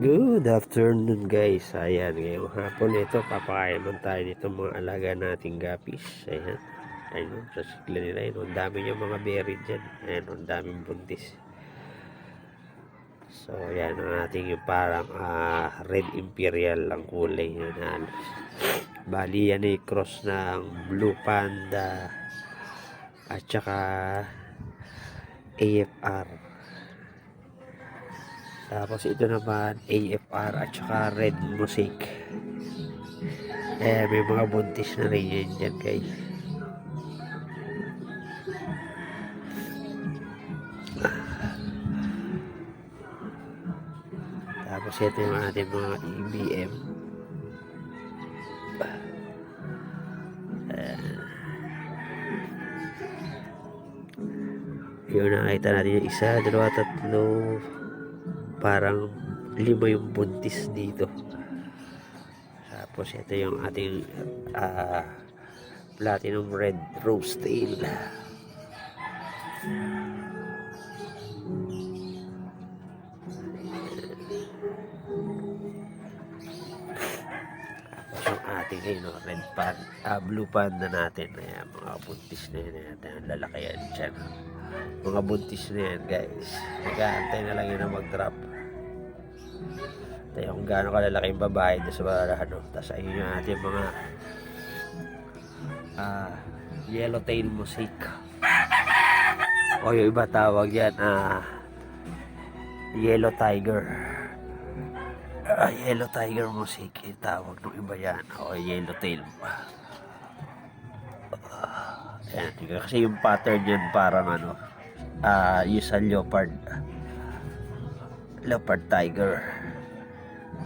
Good afternoon guys. Ayan, ngayong hapon ito, papakain man tayo dito mga alaga nating gapis. Ayan. Ayun, sa sigla nila yun. Ang dami niya mga berry dyan. Ayan, ang daming buntis. So, ayan ang ating yung parang ah, red imperial ang kulay niya na Bali, yan ay cross ng blue panda at saka AFR. Tapos ito naman AFR at saka Red Mosaic. Eh, may mga buntis na rin yan dyan guys. Tapos ito yung ating mga EBM. Yun nakita natin yung isa, dalawa, tatlo, parang lima yung buntis dito. Tapos ito yung ating ah, platinum red rose tail. Ayun, no, red pan, ah, blue panda natin. Ayan, mga buntis na yun. Ayan, lalaki yan dyan. Mga buntis na yan, guys. Nag-aantay na lang yun na mag-drop. Ito yung gaano kalalaki yung babae doon sa mga ano. Tapos ayun yung ating mga ah, yellowtail mosaic. O yung iba tawag yan, ah, yellow tiger. Ah, yellow tiger mosaic yung tawag ng iba yan. O yellowtail. Ayan, tingnan. kasi yung pattern yan parang ano, ah, yung sa leopard. Leopard tiger.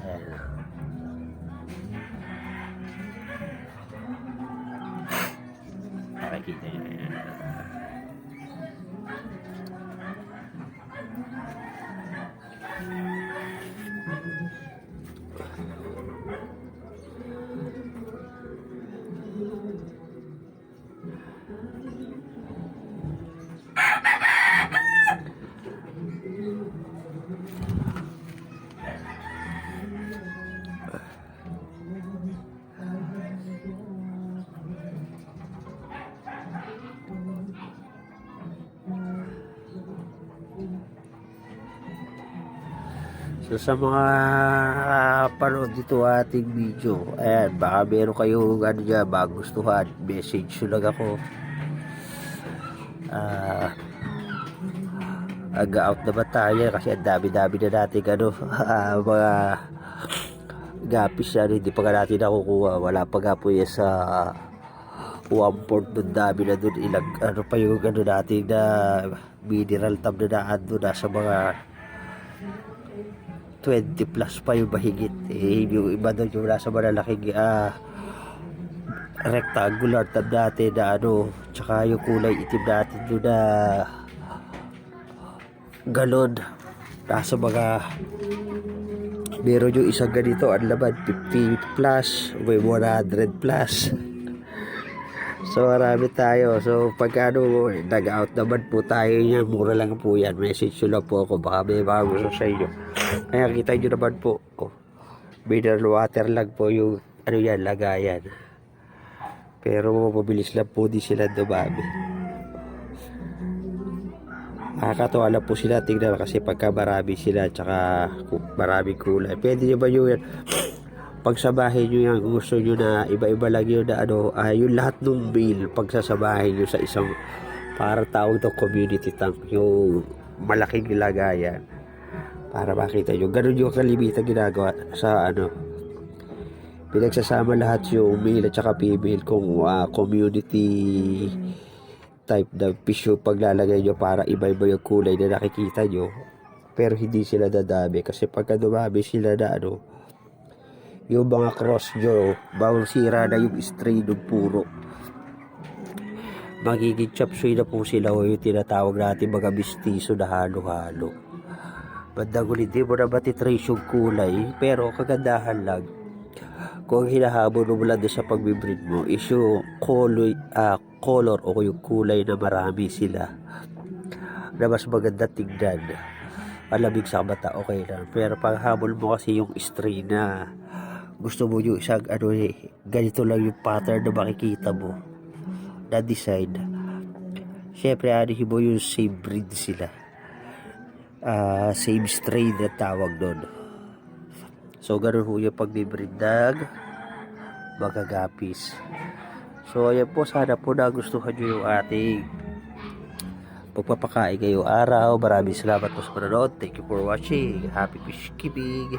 Ayan. Nakikita nyo yan. So sa mga uh, panood dito ating video, ayan, baka meron kayo ano dyan, magustuhan, message nyo lang ako. Ah, aga-out na ba tayo kasi ang dami-dami na natin ano, ah, mga gapis na hindi pa nga natin nakukuha. Wala pa nga po yan sa one port doon dami na doon ilang ano pa yung ano natin na mineral tab na daan doon nasa mga 20 plus pa yung mahigit. Eh, yung iba doon yung nasa malalaking ah, rectangular tab natin na ano, tsaka yung kulay itim natin doon na galon. Nasa mga meron yung isang ganito, ang laman 50 plus, may 100 plus. So marami tayo. So pag ano, nag-out naman po tayo yan. Mura lang po yan. Message nyo lang po ako. Baka may gusto sa inyo. Kaya kita nyo naman po. Oh, mineral water lang po yung ano yan, lagayan. Pero mabilis lang po di sila dumami. Nakakatawa lang po sila tingnan kasi pagka marami sila tsaka maraming kulay. Pwede nyo ba yun yan? pagsabahin nyo yan, gusto nyo na iba-iba lang yun na ano, ah, yung lahat ng bill, pagsasabahin nyo sa isang para tawag to community tank, yung malaking lagayan para makita nyo. Ganun yung kalimitan ginagawa sa ano, pinagsasama lahat yung male at saka female kung ah, community type na fish paglalagay nyo para iba-iba yung kulay na nakikita nyo pero hindi sila dadami kasi pagka dumami sila na ano yung mga cross nyo, bawang sira na yung stray ng puro. Magiging chop suey na po sila o yung tinatawag natin mga mistiso na halo-halo. Bandang huli, di mo na matitrace yung kulay, pero kagandahan lang. Kung hinahabol mo doon sa pagbibreed mo, is yung color, ah, color o yung kulay na marami sila na mas maganda tignan. malamig sa mata, okay lang. Pero pag habol mo kasi yung strain na gusto mo yung isang ano eh, ganito lang yung pattern na makikita mo na design. Siyempre, ano mo yung same breed sila. Ah, same strain na tawag doon. So, ganun po yung pagbibreed ng mga gapis. So, ayan po, sana po nagustuhan nyo yung ating pagpapakain ngayong araw. Maraming salamat po sa panonood. Thank you for watching. Happy fish keeping.